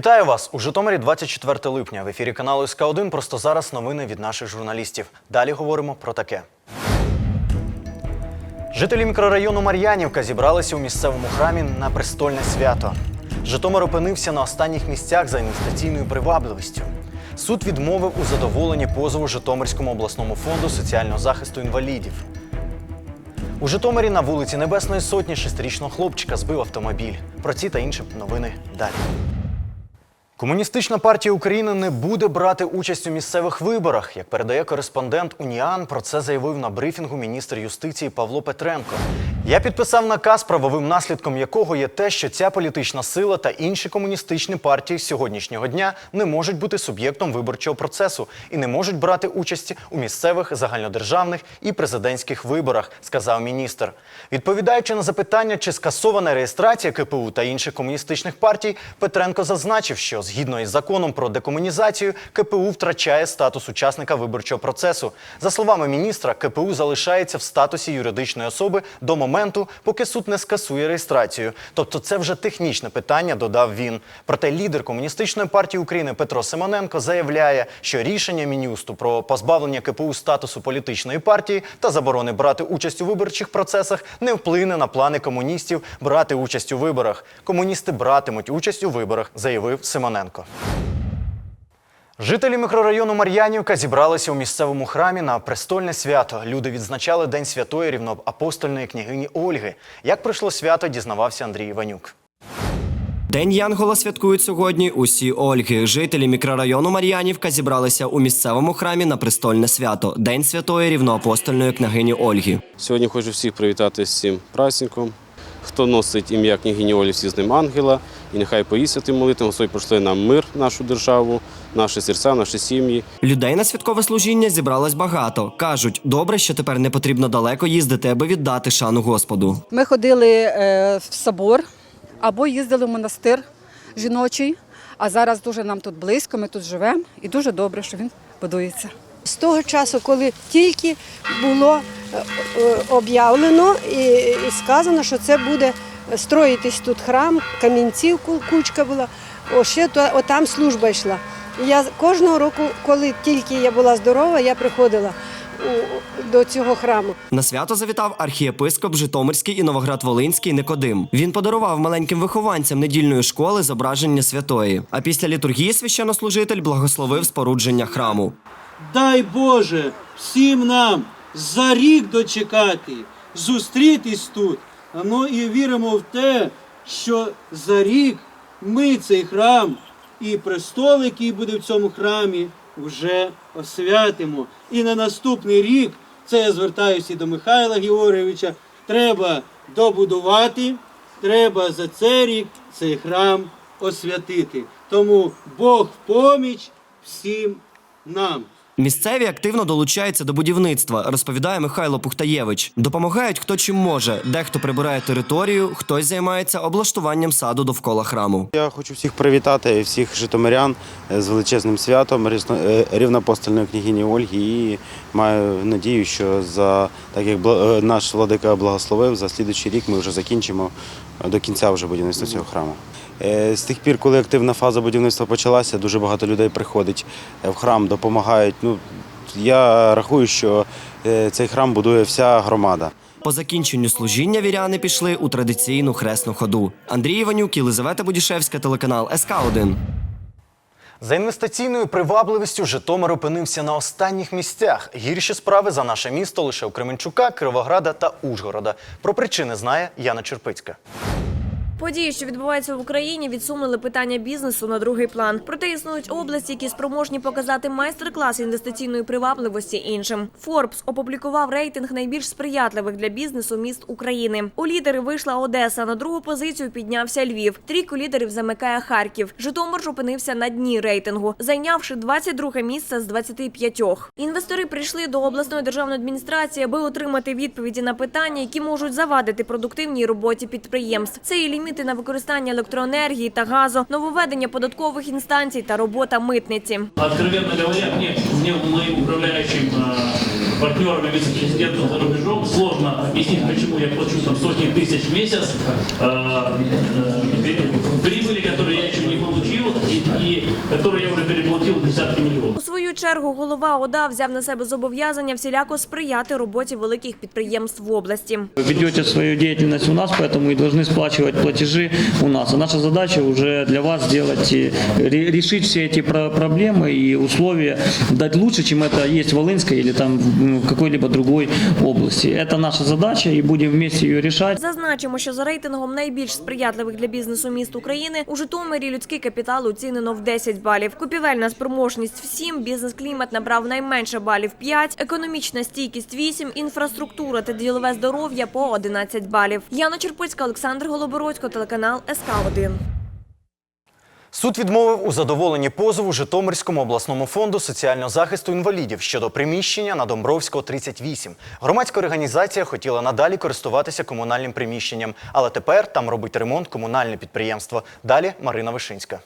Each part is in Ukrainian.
Вітаю вас у Житомирі 24 липня. В ефірі каналу СК 1 Просто зараз новини від наших журналістів. Далі говоримо про таке. Жителі мікрорайону Мар'янівка зібралися у місцевому храмі на престольне свято. Житомир опинився на останніх місцях за інвестиційною привабливістю. Суд відмовив у задоволенні позову Житомирському обласному фонду соціального захисту інвалідів. У Житомирі на вулиці Небесної Сотні шестирічного хлопчика збив автомобіль. Про ці та інші новини далі. Комуністична партія України не буде брати участь у місцевих виборах. Як передає кореспондент Уніан, про це заявив на брифінгу міністр юстиції Павло Петренко. Я підписав наказ, правовим наслідком якого є те, що ця політична сила та інші комуністичні партії сьогоднішнього дня не можуть бути суб'єктом виборчого процесу і не можуть брати участі у місцевих загальнодержавних і президентських виборах, сказав міністр. Відповідаючи на запитання, чи скасована реєстрація КПУ та інших комуністичних партій, Петренко зазначив, що згідно із законом про декомунізацію КПУ втрачає статус учасника виборчого процесу. За словами міністра, КПУ залишається в статусі юридичної особи до моменту, поки суд не скасує реєстрацію. Тобто, це вже технічне питання, додав він. Проте лідер комуністичної партії України Петро Симоненко заявляє, що рішення мінюсту про позбавлення КПУ статусу політичної партії та заборони брати участь у виборчих процесах не вплине на плани комуністів брати участь у виборах. Комуністи братимуть участь у виборах, заявив Симоненко. Жителі мікрорайону Мар'янівка зібралися у місцевому храмі на престольне свято. Люди відзначали День святої рівноапостольної княгині Ольги. Як пройшло свято, дізнавався Андрій Іванюк. День Янгола святкують сьогодні усі Ольги. Жителі мікрорайону Мар'янівка зібралися у місцевому храмі на престольне свято День святої рівноапостольної княгині Ольги. Сьогодні хочу всіх привітати з цим праздником. Хто носить ім'я княгині Олі, всі з ним ангела, і нехай поїсть тим молитвам, Господь пошле нам мир, нашу державу, наші серця, наші сім'ї. Людей на святкове служіння зібралось багато. кажуть, добре, що тепер не потрібно далеко їздити, аби віддати шану Господу. Ми ходили е, в собор або їздили в монастир жіночий, а зараз дуже нам тут близько, ми тут живемо і дуже добре, що він будується. З того часу, коли тільки було е, е, об'явлено і, і сказано, що це буде строїтись тут храм, камінців кучка була, о, ще то, о, там служба йшла. Я кожного року, коли тільки я була здорова, я приходила до цього храму. На свято завітав архієпископ Житомирський і Новоград-Волинський Никодим. Він подарував маленьким вихованцям недільної школи зображення святої. А після літургії священнослужитель благословив спорудження храму. Дай Боже всім нам за рік дочекати, зустрітись тут. А Ну і віримо в те, що за рік ми цей храм і престол, який буде в цьому храмі, вже освятимо. І на наступний рік, це я звертаюся до Михайла Георгійовича, треба добудувати, треба за цей рік цей храм освятити. Тому Бог в поміч всім нам. Місцеві активно долучаються до будівництва, розповідає Михайло Пухтаєвич. Допомагають хто чим може. Дехто прибирає територію, хтось займається облаштуванням саду довкола храму. Я хочу всіх привітати, всіх житомирян з величезним святом е, княгині Ольги. І маю надію, що за так як е, наш владика благословив, за слідуючий рік ми вже закінчимо е, до кінця вже будівництво цього храму. Е, З тих пір, коли активна фаза будівництва почалася, дуже багато людей приходить е, в храм, допомагають. Ну я рахую, що е, цей храм будує вся громада. По закінченню служіння віряни пішли у традиційну хресну ходу. Андрій Іванюк, Єлизавета Будішевська, телеканал СК 1 За інвестиційною привабливістю Житомир опинився на останніх місцях. Гірші справи за наше місто лише у Кременчука, Кривограда та Ужгорода. Про причини знає Яна Черпицька. Події, що відбуваються в Україні, відсунули питання бізнесу на другий план. Проте існують області, які спроможні показати майстер-клас інвестиційної привабливості іншим. Форбс опублікував рейтинг найбільш сприятливих для бізнесу міст України. У лідери вийшла Одеса. На другу позицію піднявся Львів. Трійку лідерів замикає Харків. Житомир ж опинився на дні рейтингу, зайнявши 22 місце з 25. Інвестори прийшли до обласної державної адміністрації, аби отримати відповіді на питання, які можуть завадити продуктивній роботі підприємств. Це і ліміти на використання електроенергії та газу, нововведення податкових інстанцій та робота митниці. Откровенно говоря, мне, мне моим управляющим э, партнерам и вице-президентам за рубежом сложно объяснить, почему я плачу там сотни тысяч в месяц э, э, прибыли, которые я и которые я уже переплатил в десятки миллионов. У свою чергу голова ОДА взяв на себе зобов'язання всіляко сприяти роботі великих підприємств в області. Вы ведете свою деятельность у нас, поэтому и должны сплачивать платежи у нас. А наша задача уже для вас сделать, и ре- решить все эти про- проблемы и условия, дать лучше, чем это есть в Волынской или там в в какой-либо другой области. Это наша задача, и будем вместе ее решать. Зазначимо, що за рейтингом найбільш сприятливих для бізнесу міст України у Житомирі людський капітал оцінено в 10 балів. Купівельна спроможність в 7, бізнес-клімат набрав найменше балів 5, економічна стійкість 8, інфраструктура та ділове здоров'я по 11 балів. Яна Черпицька, Олександр Голобородько, телеканал СК 1 Суд відмовив у задоволенні позову Житомирському обласному фонду соціального захисту інвалідів щодо приміщення на Домбровського 38. Громадська організація хотіла надалі користуватися комунальним приміщенням, але тепер там робить ремонт комунальне підприємство. Далі Марина Вишинська.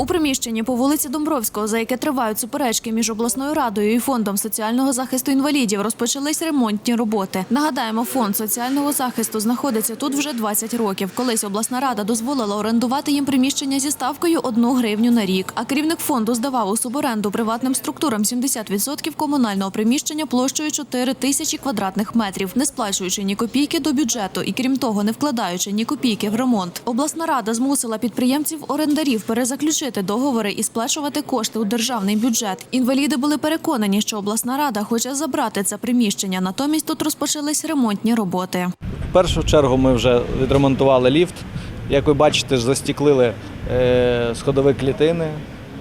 У приміщенні по вулиці Домбровського, за яке тривають суперечки між обласною радою і фондом соціального захисту інвалідів, розпочались ремонтні роботи. Нагадаємо, фонд соціального захисту знаходиться тут вже 20 років. Колись обласна рада дозволила орендувати їм приміщення зі ставкою 1 гривню на рік. А керівник фонду здавав у суборенду приватним структурам 70% комунального приміщення площею 4 тисячі квадратних метрів, не сплачуючи ні копійки до бюджету і крім того, не вкладаючи ні копійки в ремонт. Обласна рада змусила підприємців-орендарів перезаключити договори і сплачувати кошти у державний бюджет. Інваліди були переконані, що обласна рада хоче забрати це приміщення. Натомість тут розпочались ремонтні роботи. В першу чергу ми вже відремонтували ліфт. Як ви бачите, застіклили е, сходові клітини.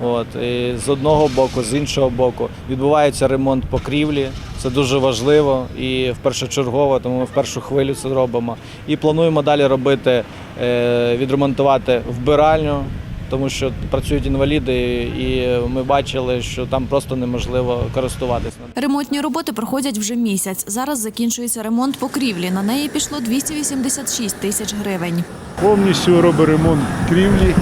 От, і з одного боку, з іншого боку. Відбувається ремонт покрівлі. Це дуже важливо і першочергово, тому ми в першу хвилю це робимо. І плануємо далі робити, е, відремонтувати вбиральню, тому що працюють інваліди, і ми бачили, що там просто неможливо користуватися. Ремонтні роботи проходять вже місяць. Зараз закінчується ремонт покрівлі. На неї пішло 286 тисяч гривень. Повністю робить ремонт крівлі.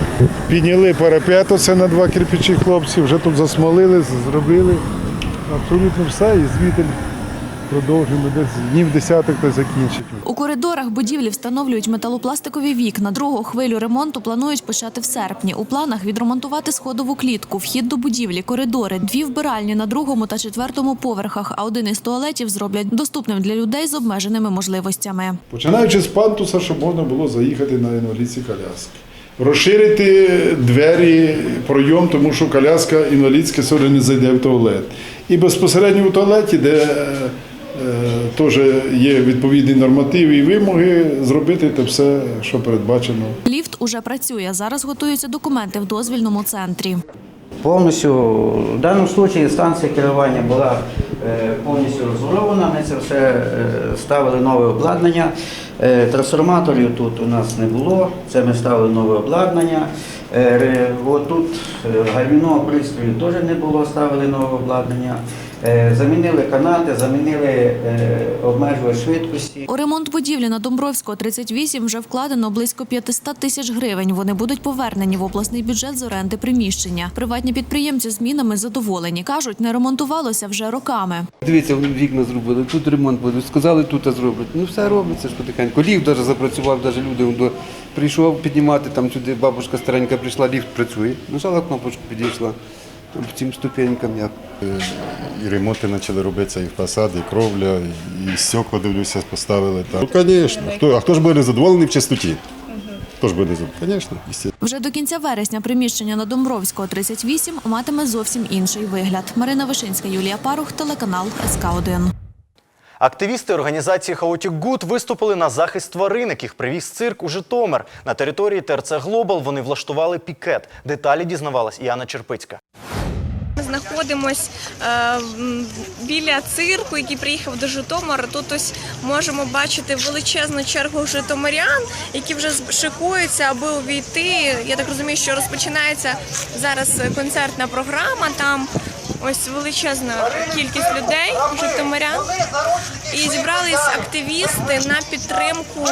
Підняли парапет оце на два кирпичі хлопці, вже тут засмолили, зробили. Абсолютно все, і звідти продовжуємо десь днів десяток та закінчить. У коридорах будівлі встановлюють металопластикові вікна. Другу хвилю ремонту планують почати в серпні. У планах відремонтувати сходову клітку, вхід до будівлі, коридори, дві вбиральні на другому та четвертому поверхах, а один із туалетів зроблять доступним для людей з обмеженими можливостями. Починаючи з пантуса, щоб можна було заїхати на інвалідці коляски. Розширити двері, пройом, тому що коляска інвалідська сьогодні не зайде в туалет. І безпосередньо в туалеті, де е, теж є відповідні нормативи і вимоги, зробити те все, що передбачено. Ліфт уже працює. Зараз готуються документи в дозвільному центрі. Повністю в даному випадку станція керування була е, повністю розворована. Ми це все е, ставили нове обладнання. Е, Трансформаторів тут у нас не було. Це ми ставили нове обладнання. Е, Отут е, пристрою теж не було, ставили нове обладнання. Е, Замінили канати, замінили е, обмежувач швидкості. У ремонт будівлі на Домбровського 38 вже вкладено близько 500 тисяч гривень. Вони будуть повернені в обласний бюджет з оренди приміщення. Приватні підприємці змінами задоволені. Кажуть, не ремонтувалося вже роками. Дивіться, вони вікна зробили, тут ремонт буде, сказали, тут зроблять. Ну все робиться ж потихеньку. Ліфт навіть запрацював, навіть люди прийшов піднімати, там сюди бабушка старенька прийшла, ліфт працює. Нажала кнопочку, підійшла. Там цим ступенькам як. І ремонти почали робитися, і фасад, і кровля, і стекла, дивлюся, поставили. Так. Ну, звісно. Хто, а хто ж буде незадоволений в чистоті? Хто ж буде незадоволений? Звісно. Вже до кінця вересня приміщення на Домбровського 38 матиме зовсім інший вигляд. Марина Вишинська, Юлія Парух, телеканал СК 1 Активісти організації Хаотік Гуд виступили на захист тварин, яких привіз цирк у Житомир. На території ТРЦ Глобал вони влаштували пікет. Деталі дізнавалась Яна Черпицька. Ми знаходимось е, біля цирку, який приїхав до Житомира. Тут ось можемо бачити величезну чергу житомирян, які вже шикуються, аби увійти. Я так розумію, що розпочинається зараз концертна програма. Там ось величезна кількість людей, житомирян. І зібрались активісти на підтримку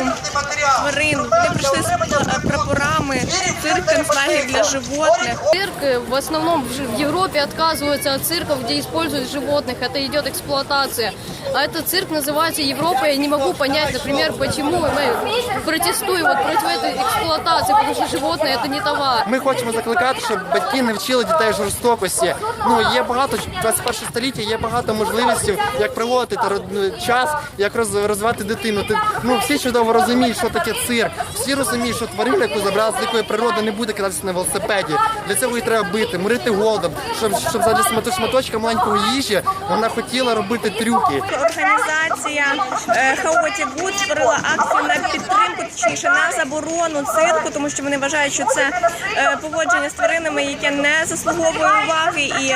тварин. Вони прийшли з пла- прапорами, цирк концлагер для животних. Цирк в основном в Европе отказываются от цирков, где используют животных. Это идет эксплуатация. А этот цирк называется Европа. Я не могу понять, например, почему мы протестуем вот против этой эксплуатации, потому что животные это не товар. Ми хочемо закликати, щоб батьки не вчили дітей жорстокості. Ну є багато 21 століття, є багато можливостей, як проводити час, як роз- розвивати дитину. Ти ну всі чудово розуміють, що таке цирк. Всі розуміють, що тварина, яку забрали з дикої природи, не буде кататися на велосипеді. Для цього її треба бити, морити голодом, щоб щоб задля шматочка маленького їжі вона хотіла робити трюки. Організація е, Хаотік Гуд створила акцію на підтримку, точніше на заборону цирку, тому що вони вважають, що це е, поводження з тваринами, яке не заслуговує уваги, і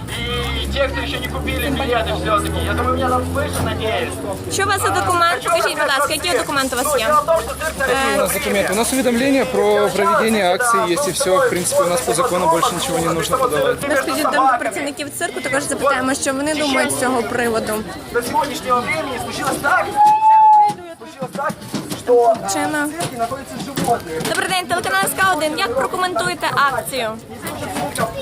те, кто еще не купили билеты все-таки. Я думаю, меня там слышно, надеюсь. Що у вас за документ? Покажіть, будь ласка, які документи у вас є? У нас документы. У нас уведомление про проведение акции есть и все. В принципе, у нас по закону больше ничего не нужно подавать. Ми ж підійдемо до працівників цирку, також запитаємо, що вони думають з цього приводу. До сегодняшнего времени случилось так, случилось так, что Чина. в цирке находятся животные. Добрий день, телеканал СК1. Як прокоментуєте акцію?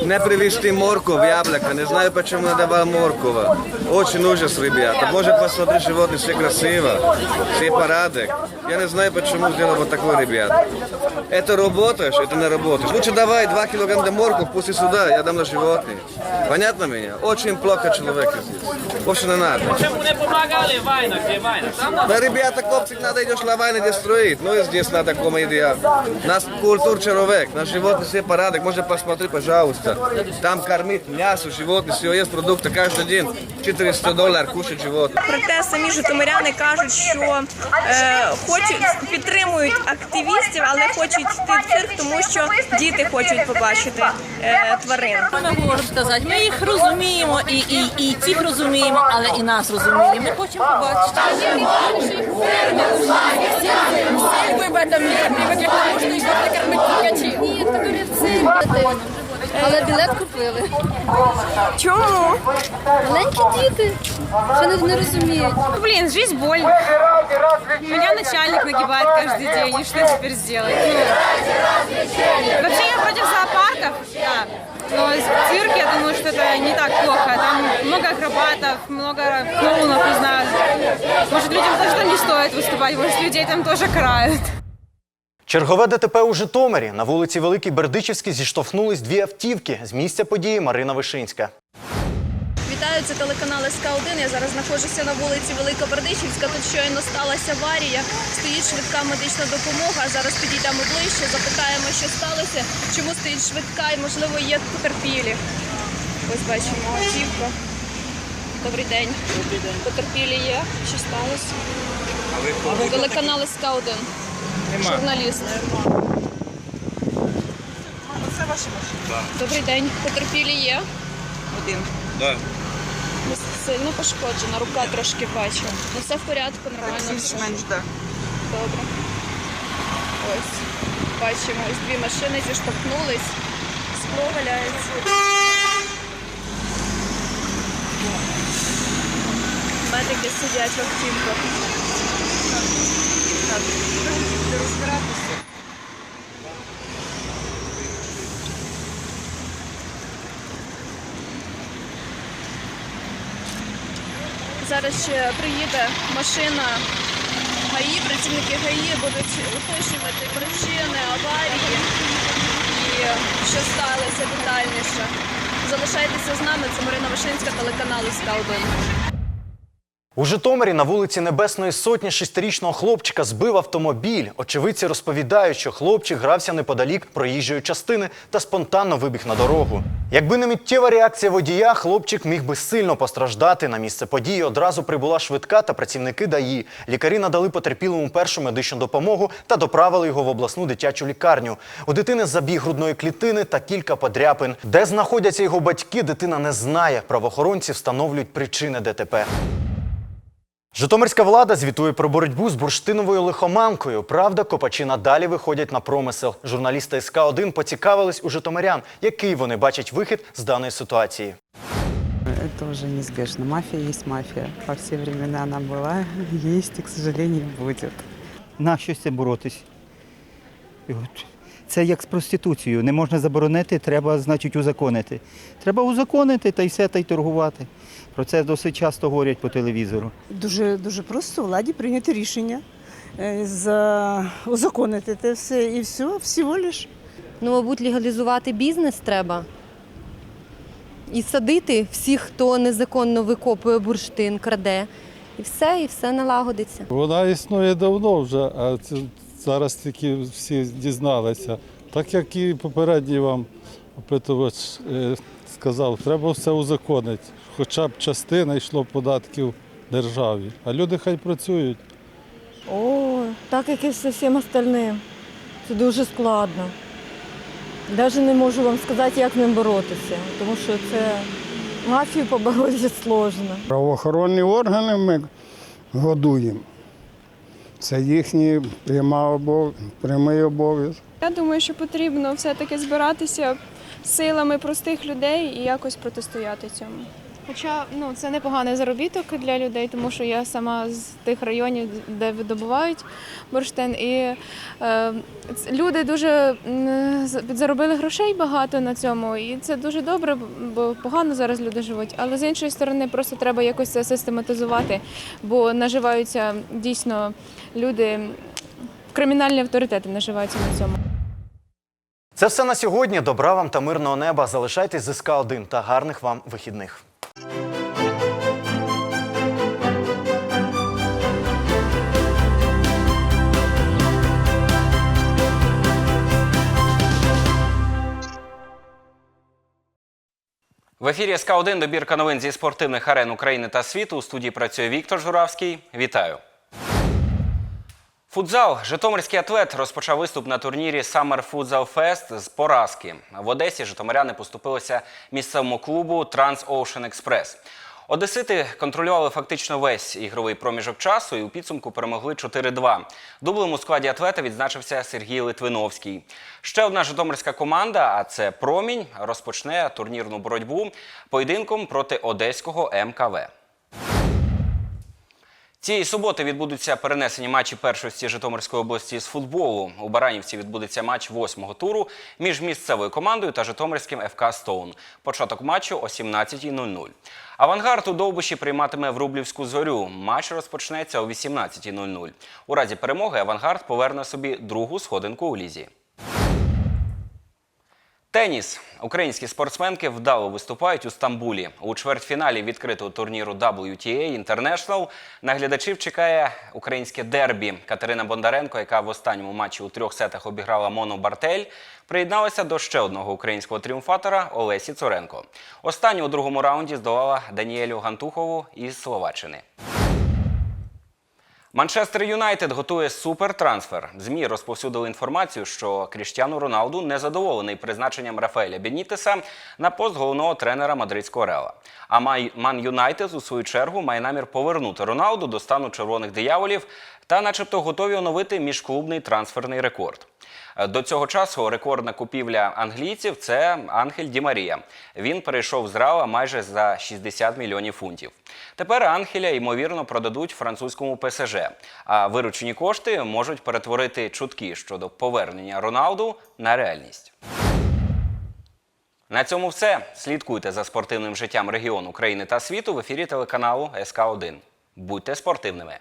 Не привезти морков, яблоко. Не знаю, почему надавал моркова. Очень ужас, ребята. Может, посмотри, животные все красиво, все порядок. Я не знаю, почему сделал вот такой, ребят. Это работаешь, это не работаешь. Лучше давай 2 килограмма морков, пусти сюда, я дам на животных. Понятно меня? Очень плохо человека здесь. Больше не надо. Почему не помогали Вайна? Где Вайна? Там надо. Да, ребята, копчик надо идешь на войны где строить. Ну и здесь надо комедия. Нас культур человек, наш животный все порядок. Можно посмотреть, пожалуйста. Там кормить мясо, животные, все есть продукты каждый день. 400 долларов кушать животных. Проте самі житомиряни кажуть, що е, хочуть підтримують активістів, але хочуть йти в цирк, тому що діти хочуть побачити е, тварин. Ми можемо сказати, ми їх розуміємо і, і, і цих розуміємо, але і нас розуміємо. Ми хочемо побачити. Вы в этом мире привыкли к тому, что их можно кормить Пикачи. Ні, це дуже цирк. Але білет купили. Чому? Маленькі діти. Що не, не розуміють. Блин, жизнь больно. Меня начальник нагибает каждый день, и что теперь сделать? Ну, вообще я против зоопарков, да. Но в цирке я думаю, что это не так плохо. Там много акробатов, много клоунов, не знаю. Может, людям тоже там не стоит выступать, может, людей там тоже карают. Чергове ДТП у Житомирі. На вулиці Великій Бердичівській зіштовхнулись дві автівки. З місця події Марина Вишинська. Вітаю, це телеканал СК1. Я зараз знаходжуся на вулиці Великобердичівська. Тут щойно сталася аварія. Стоїть швидка медична допомога. Зараз підійдемо ближче, запитаємо, що сталося, чому стоїть швидка і, можливо, є потерпілі. Ось бачимо автівку. Добрий день. Добрий день. Потерпілі є. Що сталося? Телеканал СК1. Нема. Журналіст. Це ваша машина? Добрий день. Потерпілі є. Один. Да. Ну, Сильно пошкоджена, рука трошки бачу. Ну все в порядку, нормально. все. Більш-менш, так. Добре. Ось. Бачимо, ось дві машини зіштовхнулись. Скло валяється. Медики сидять в автівках. Зараз ще приїде машина ГАІ, працівники ГАІ будуть уточнювати причини аварії і що сталося детальніше. Залишайтеся з нами, це Марина Вишинська, телеканал СК1. У Житомирі на вулиці Небесної Сотні шестирічного хлопчика збив автомобіль. Очевидці розповідають, що хлопчик грався неподалік проїжджої частини та спонтанно вибіг на дорогу. Якби не миттєва реакція водія, хлопчик міг би сильно постраждати. На місце події одразу прибула швидка та працівники ДАІ. Лікарі надали потерпілому першу медичну допомогу та доправили його в обласну дитячу лікарню. У дитини забіг грудної клітини та кілька подряпин. Де знаходяться його батьки, дитина не знає. Правоохоронці встановлюють причини ДТП. Житомирська влада звітує про боротьбу з бурштиновою лихоманкою. Правда, копачі надалі виходять на промисел. Журналісти СК 1 поцікавились у житомирян, який вони бачать вихід з даної ситуації. Это уже неизбежно. Мафия есть мафия. Во все времена она была, есть и, к сожалению, будет. На що це боротись? І от Це як з проституцією. Не можна заборонити, треба, значить, узаконити. Треба узаконити та й все, та й торгувати. Про це досить часто говорять по телевізору. Дуже дуже просто владі прийняти рішення е, за узаконити це все і все, всього лиш. Ну, мабуть, легалізувати бізнес треба. І садити всіх, хто незаконно викопує бурштин, краде. І все, і все налагодиться. Вона існує давно вже, а це зараз тільки всі дізналися. Так як і попередній вам опитувач е, сказав, треба все узаконити. Хоча б частина йшло податків державі. А люди хай працюють. О, так як і з усім остальним. Це дуже складно. Навіть не можу вам сказати, як ним боротися, тому що це мафію побороти сложно. Правоохоронні органи ми годуємо. Це їхній прямий обов'язок. Я думаю, що потрібно все-таки збиратися силами простих людей і якось протистояти цьому. Хоча ну це непоганий заробіток для людей, тому що я сама з тих районів, де видобувають бурштин, і е, люди дуже заробили грошей багато на цьому, і це дуже добре, бо погано зараз люди живуть. Але з іншої сторони, просто треба якось це систематизувати, бо наживаються дійсно люди, кримінальні авторитети наживаються на цьому. Це все на сьогодні. Добра вам та мирного неба. Залишайтесь з СК 1 та гарних вам вихідних. Ефірі СК 1 добірка новин зі спортивних арен України та світу. У студії працює Віктор Журавський. Вітаю. Футзал. Житомирський атлет розпочав виступ на турнірі Summer Futsal Fest з поразки. В Одесі житомиряни поступилися місцевому клубу Trans Ocean Express. Одесити контролювали фактично весь ігровий проміжок часу і у підсумку перемогли 4-2. Дублем у складі атлета відзначився Сергій Литвиновський. Ще одна житомирська команда, а це Промінь, розпочне турнірну боротьбу поєдинком проти одеського МКВ. Цієї суботи відбудуться перенесені матчі першості Житомирської області з футболу. У Баранівці відбудеться матч восьмого туру між місцевою командою та Житомирським ФК Стоун. Початок матчу о 17.00. Авангард у Довбиші прийматиме Врублівську зорю. Матч розпочнеться о 18.00. У разі перемоги Авангард поверне собі другу сходинку у лізі. Теніс. Українські спортсменки вдало виступають у Стамбулі. У чвертьфіналі відкритого турніру WTA International на глядачів чекає українське дербі. Катерина Бондаренко, яка в останньому матчі у трьох сетах обіграла Мону Бартель, приєдналася до ще одного українського тріумфатора Олесі Цуренко. Останню у другому раунді здолала Даніелю Гантухову із Словаччини. Манчестер Юнайтед готує супертрансфер. ЗМІ розповсюдили інформацію, що Кріштіану Роналду незадоволений призначенням Рафаеля Бенітеса на пост головного тренера мадридського Реала. А Ман Юнайтед у свою чергу має намір повернути Роналду до стану червоних дияволів та, начебто, готові оновити міжклубний трансферний рекорд. Е, До цього часу рекордна купівля англійців це Ангель Ді Марія. Він перейшов з Реала майже за 60 мільйонів фунтів. Tепер Ангеля ймовірно продадуть французькому ПСЖ. А виручені кошти можуть перетворити чутки щодо повернення Роналду на реальність. На цьому все. Слідкуйте за спортивним життям регіону України та світу в ефірі телеканалу СК 1 Будьте спортивними!